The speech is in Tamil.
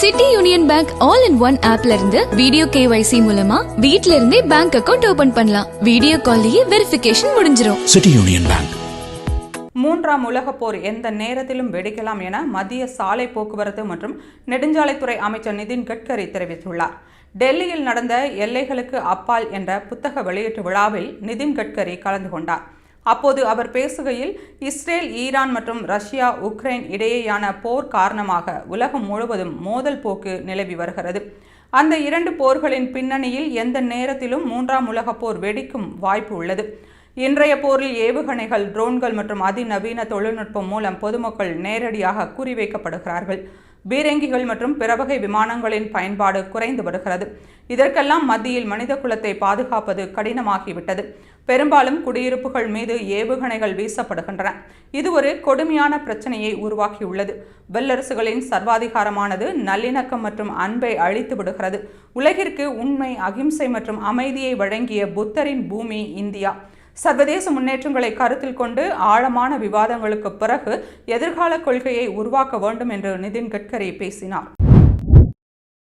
City union bank all in one ஆப்ல இருந்து வீடியோ கேவைசி மூலமா வீட்ல இருந்தே பேங்க் அக்கவுண்ட் ஓபன் பண்ணலாம். வீடியோ கால்லயே வெரிஃபிகேஷன் முடிஞ்சிரும். City Union Bank. மூன்றாம் உலகப் போர் எந்த நேரத்திலும் வெடிக்கலாம் என மத்திய சாலை போக்குவரத்து மற்றும் நெடுஞ்சாலைத்துறை அமைச்சர் நிதின் கட்கரி தெரிவித்துள்ளார். டெல்லியில் நடந்த எல்லைகளுக்கு அப்பால் என்ற புத்தக வெளியீட்டு விழாவில் நிதின் கட்கரி கலந்து கொண்டார். அப்போது அவர் பேசுகையில் இஸ்ரேல் ஈரான் மற்றும் ரஷ்யா உக்ரைன் இடையேயான போர் காரணமாக உலகம் முழுவதும் மோதல் போக்கு நிலவி வருகிறது. அந்த இரண்டு போர்களின் பின்னணியில் எந்த நேரத்திலும் மூன்றாம் உலகப் போர் வெடிக்கும் வாய்ப்பு உள்ளது. இன்றைய போரில் ஏவுகணைகள் ட்ரோன்கள் மற்றும் அதிநவீன தொழில்நுட்பம் மூலம் பொதுமக்கள் நேரடியாக குறிவைக்கப்படுகிறார்கள். பீரங்கிகள் மற்றும் பிறவகை விமானங்களின் பயன்பாடு குறைந்து வருகிறது. இதற்கெல்லாம் மத்தியில் மனித குலத்தை பாதுகாப்பது கடினமாகிவிட்டது. பெரும்பாலும் குடியிருப்புகள் மீது ஏவுகணைகள் வீசப்படுகின்றன. இது ஒரு கொடுமையான பிரச்சனையை உருவாக்கியுள்ளது. வல்லரசுகளின் சர்வாதிகாரமானது நல்லிணக்கம் மற்றும் அன்பை அழித்து விடுகிறது. உலகிற்கு உண்மை அகிம்சை மற்றும் அமைதியை வழங்கிய புத்தரின் பூமி இந்தியா. சர்வதேச முன்னேற்றங்களை கருத்தில் கொண்டு ஆழமான விவாதங்களுக்கு பிறகு எதிர்கால கொள்கையை உருவாக்க வேண்டும் என்று நிதின் கட்கரி பேசினார்.